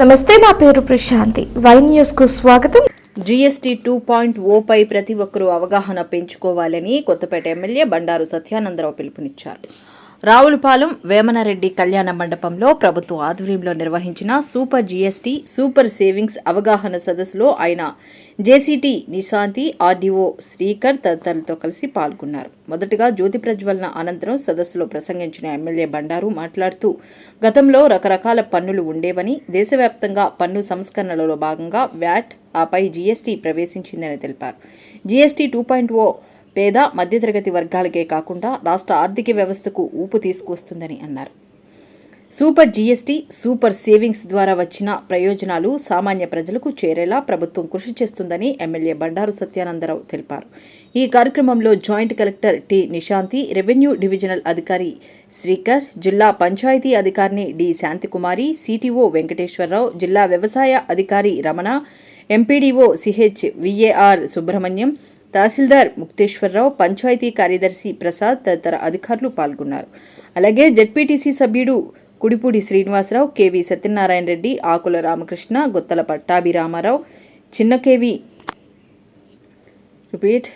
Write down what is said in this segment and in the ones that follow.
నమస్తే నా పేరు ప్రశాంతి. వై న్యూస్కు స్వాగతం. జీఎస్టీ టూ పాయింట్ ఓపై ప్రతి ఒక్కరూ అవగాహన పెంచుకోవాలని కొత్తపేట ఎమ్మెల్యే బండారు సత్యానందరావు పిలుపునిచ్చారు. రావులపాలెం వేమనారెడ్డి కళ్యాణ మండపంలో ప్రభుత్వ ఆధ్వర్యంలో నిర్వహించిన సూపర్ జీఎస్టీ సూపర్ సేవింగ్స్ అవగాహన సదస్సులో ఆయన జేసీటీ నిశాంతి ఆర్డీఓ శ్రీకర్ తదితరులతో కలిసి పాల్గొన్నారు. మొదటగా జ్యోతి ప్రజ్వలన అనంతరం సదస్సులో ప్రసంగించిన ఎమ్మెల్యే బండారు మాట్లాడుతూ గతంలో రకరకాల పన్నులు ఉండేవని దేశవ్యాప్తంగా పన్ను సంస్కరణలలో భాగంగా వ్యాట్ ఆపై జీఎస్టీ ప్రవేశించిందని తెలిపారు. జీఎస్టీ టూ పాయింట్ ఓ పేద మధ్యతరగతి వర్గాలకే కాకుండా రాష్ట్ర ఆర్థిక వ్యవస్థకు ఊపు తీసుకువస్తుందని అన్నారు. సూపర్ జీఎస్టీ సూపర్ సేవింగ్స్ ద్వారా వచ్చిన ప్రయోజనాలు సామాన్య ప్రజలకు చేరేలా ప్రభుత్వం కృషి చేస్తుందని ఎమ్మెల్యే బండారు సత్యానందరావు తెలిపారు. ఈ కార్యక్రమంలో joint collector T Nishanti revenue divisional అధికారి శ్రీకర్ జిల్లా పంచాయతీ అధికారిని డి శాంతికుమారి సిటిఓ వెంకటేశ్వరరావు జిల్లా వ్యవసాయ అధికారి Ramana MPDO CH VAR Subrahmanyam tahsildar Mukteswararao panchayat కార్యదర్శి ప్రసాద్ తదితర అధికారులు పాల్గొన్నారు. అలాగే జెడ్పీటీసీ సభ్యుడు కుడిపూడి శ్రీనివాసరావు కేవి సత్యనారాయణ రెడ్డి ఆకుల రామకృష్ణ గుత్తల పట్టాభి రామారావు చిన్న కేవి రిపీట్.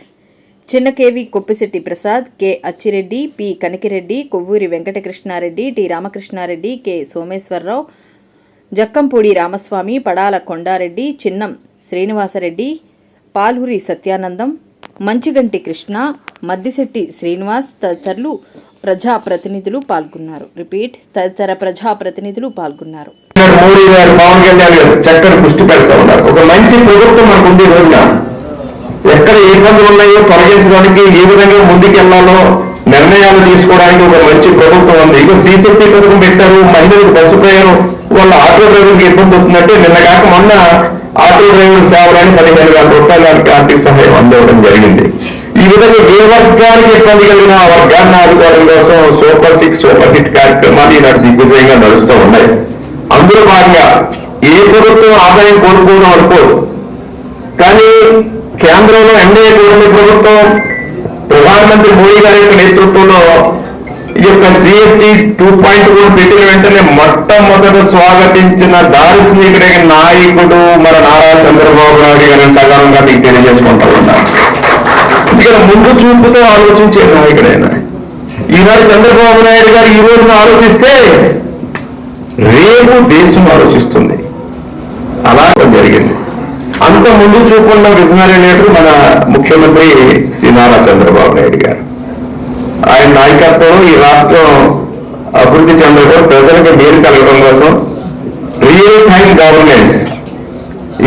చిన్న KV Koppisetti Prasad K Achireddy P Kanakireddy Kovvuri Venkatakrishnareddy T Ramakrishnareddy K Someswararao Jakkampudi Ramaswamy Padala Kondareddy Chinnam Srinivasareddy Palhuri Satyanandam Manchiganti Krishna Maddisetti Srinivas తదితరులు ప్రజాప్రతినిధులు పాల్గొన్నారు. రిపీట్ తదితర ప్రజాప్రతినిధులు పాల్గొన్నారు. మోడీ గారు పవన్ కళ్యాణ్ గారు చక్కని పుష్టి పెడతా ఉన్నారు. ఒక మంచి ప్రభుత్వం మనకు ఉంది రోజున. ఎక్కడ ఇబ్బందులు ఉన్నాయో తొలగించడానికి ఏ విధంగా ముందుకెళ్ళాలో నిర్ణయాలు తీసుకోవడానికి ఒక మంచి ప్రభుత్వం ఉంది. ఇక సీసీపీ పథకం పెట్టారు మహిళలకు బస్సు ప్రయాణం వాళ్ళ ఆటో డ్రైవర్కి ఇబ్బంది అవుతుందంటే నిన్న కాక మొన్న ఆటో డ్రైవర్ సేవలని పదిహేను వేల రూపాయల ఆర్థిక సహాయం అందవడం జరిగింది. ఈ విధంగా ఏ వర్గానికి ఇబ్బంది కలిగిన ఆ వర్గాన్ని ఆదుకోవడం కోసం సూపర్ సిక్స్ సూపర్ హిట్ కార్యక్రమాలు ఈనాడు దిగ్విజయంగా నడుస్తూ ఉన్నాయి. అందులో భాగంగా ఏ ప్రభుత్వం ఆదాయం కోరుకోవడం అనుకోదు. కానీ కేంద్రంలో ఎన్డీఏ కూటమి ప్రభుత్వం ప్రధానమంత్రి మోడీ గారి యొక్క నేతృత్వంలో ఈ యొక్క జిఎస్టి టూ పాయింట్ ఫోర్ పెట్టిన వెంటనే మొట్టమొదట స్వాగతించిన దార్శనికుడైన నాయకుడు మన నారా చంద్రబాబు నాయుడు గారిని సగర్వంగా మీకు తెలియజేసుకుంటా ఉన్నాను. ఇక్కడ ముందు చూపుతో ఆలోచించే నాయకుడైనా ఈనాడు చంద్రబాబు నాయుడు గారు ఈ రోజున ఆలోచిస్తే రేపు దేశం ఆలోచిస్తుంది. అలా జరిగింది. అంత ముందు చూపున్న విజనరీ లీడర్ మన ముఖ్యమంత్రి శ్రీ నారా చంద్రబాబు నాయుడు గారు. ఆయన నాయకత్వం ఈ రాష్ట్రం అభివృద్ధి చెందడం ప్రజలకు మేలు కలగడం కోసం రియల్ టైం గవర్నెన్స్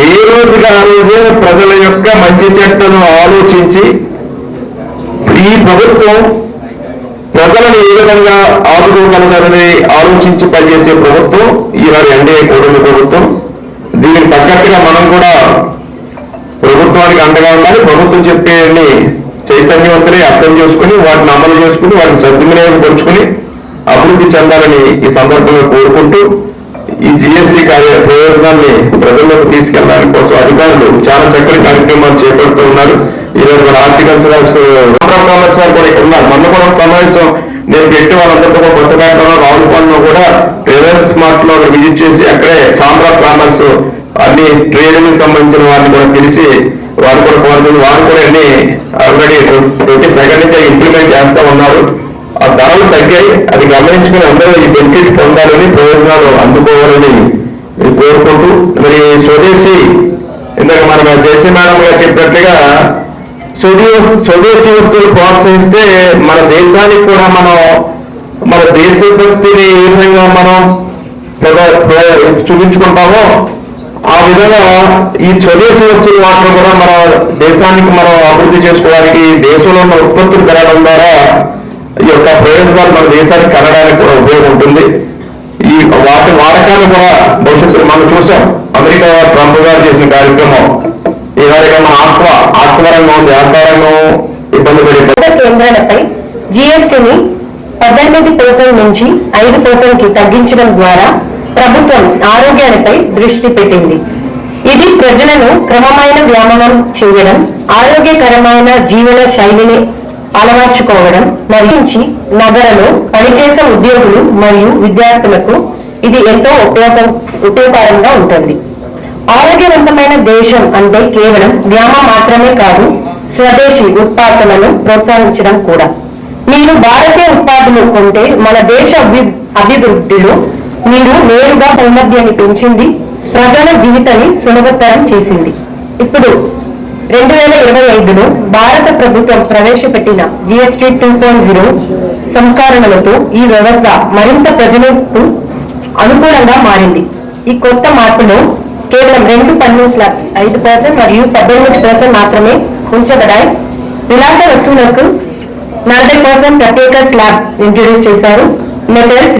ఏ రోజుగా ఆ రోజు ప్రజల యొక్క మంచి చెడ్డను ఆలోచించి ఈ ప్రభుత్వం ప్రజలను ఏ విధంగా ఆదుకోగలదనేది ఆలోచించి పనిచేసే ప్రభుత్వం ఈనాడు ఎన్డీఏ కూటమి ప్రభుత్వం. దీనికి తగ్గట్టుగా మనం కూడా ప్రభుత్వానికి అండగా ఉండాలి. ప్రభుత్వం చెప్పేది చైతన్యవంతులే అర్థం చేసుకుని వాటిని అమలు చేసుకుని వాటిని సద్వినియోగపరుచుకుని అభివృద్ధి చెందాలని ఈ సందర్భంగా కోరుకుంటూ ఈ జిఎస్టీ కార్య ప్రయోజనాన్ని ప్రజల్లోకి తీసుకెళ్ళడానికి కోసం అధికారులు చాలా చక్కటి కార్యక్రమాలు చేపడుతూ ఉన్నారు. ఈరోజు మన హార్టికల్చర్ కామర్స్ వారు కూడా ఇక్కడ ఉన్నారు. మొన్న కూడా సమావేశం నేను పెట్టి వాళ్ళందరితో కూడా కొత్తపేటలో రావులపాలెంలో కూడా ట్రేడర్స్ మార్ట్లో విజిట్ చేసి అక్కడే చాంబర్ ఆఫ్ కామర్స్ అన్ని ట్రేడింగ్ సంబంధించిన వారిని కూడా తెలిసి వారు కూడా కోరుతుంది వారు కూడా అన్ని ఆల్రెడీ ట్వంటీ సెకండ్ నుంచి ఇంప్లిమెంట్ చేస్తా ఉన్నారు. ఆ ధరలు తగ్గాయి. అది గమనించుకుని అందరూ ఈ బెనిఫిట్ పొందాలని ప్రయోజనాలు అందుకోవాలని కోరుకుంటూ మరి స్వదేశీ ఇందాక మన దేశీ మేడం గారు చెప్పినట్టుగా స్వదే స్వదేశీ వస్తువులు ప్రోత్సహిస్తే మన దేశానికి కూడా మనం మన దేశభక్తిని ఏ విధంగా మనం చూపించుకుంటామో ఆ విధంగా ఈ స్వదేశీ వస్తువులు మాత్రం కూడా మన దేశానికి మనం అభివృద్ధి చేసుకోవడానికి దేశంలో ఉన్న ఉత్పత్తులు పెరగడం ద్వారా ఈ యొక్క ప్రయోజనాలు మన దేశానికి కలగడానికి కూడా ఉపయోగం ఉంటుంది. ఈ వాటి వాడకాన్ని కూడా భవిష్యత్తులో మనం చూసాం. అమెరికా ట్రంప్ గారు చేసిన కార్యక్రమం ఈనాడు మన ఆత్మ ఆత్మరంగం ఉంది వ్యాపారంగం ఇబ్బంది పడే కేంద్రాలపై జీఎస్టీని పద్దెనిమిది పర్సెంట్ నుంచి ఐదు పర్సెంట్కి తగ్గించడం ద్వారా ప్రభుత్వం ఆరోగ్యానిపై దృష్టి పెట్టింది. ఇది ప్రజలను క్రమమైన వ్యాయామం చేయడం ఆరోగ్యకరమైన జీవన శైలిని అలవర్చుకోవడం మరించి నగరలో పనిచేసే ఉద్యోగులు మరియు విద్యార్థులకు ఇది ఎంతో ఉపయోగం ఉపయోగకరంగా ఉంటుంది. ఆరోగ్యవంతమైన దేశం అంటే కేవలం వ్యామ మాత్రమే కాదు స్వదేశీ ఉత్పాదనను ప్రోత్సహించడం కూడా. మీరు భారతీయ ఉత్పాదనలు కొంటే మన దేశ అభి- అభివృద్ధిలో మీరు నేరుగా సౌలభ్యాన్ని పెంచింది ప్రజల జీవితాన్ని సులభతరం చేసింది. ఇప్పుడు రెండు వేల ఇరవై ఐదులో భారత ప్రభుత్వం ప్రవేశపెట్టిన జిఎస్టీ టూ పాయింట్ జీరో సంస్కరణలతో ఈ వ్యవస్థ మరింత ప్రజలకు అనుకూలంగా మారింది. ఈ కొత్త మార్పులో కేవలం రెండు పన్ను స్లాబ్స్ ఐదు పర్సెంట్ మరియు పద్దెనిమిది పర్సెంట్ మాత్రమే ఉంచబడాయి ఇలాంటి వస్తువులకు నలభై పర్సెంట్ ప్రత్యేక స్లాబ్ ఇంట్రడ్యూస్ చేశారు. మెటల్స్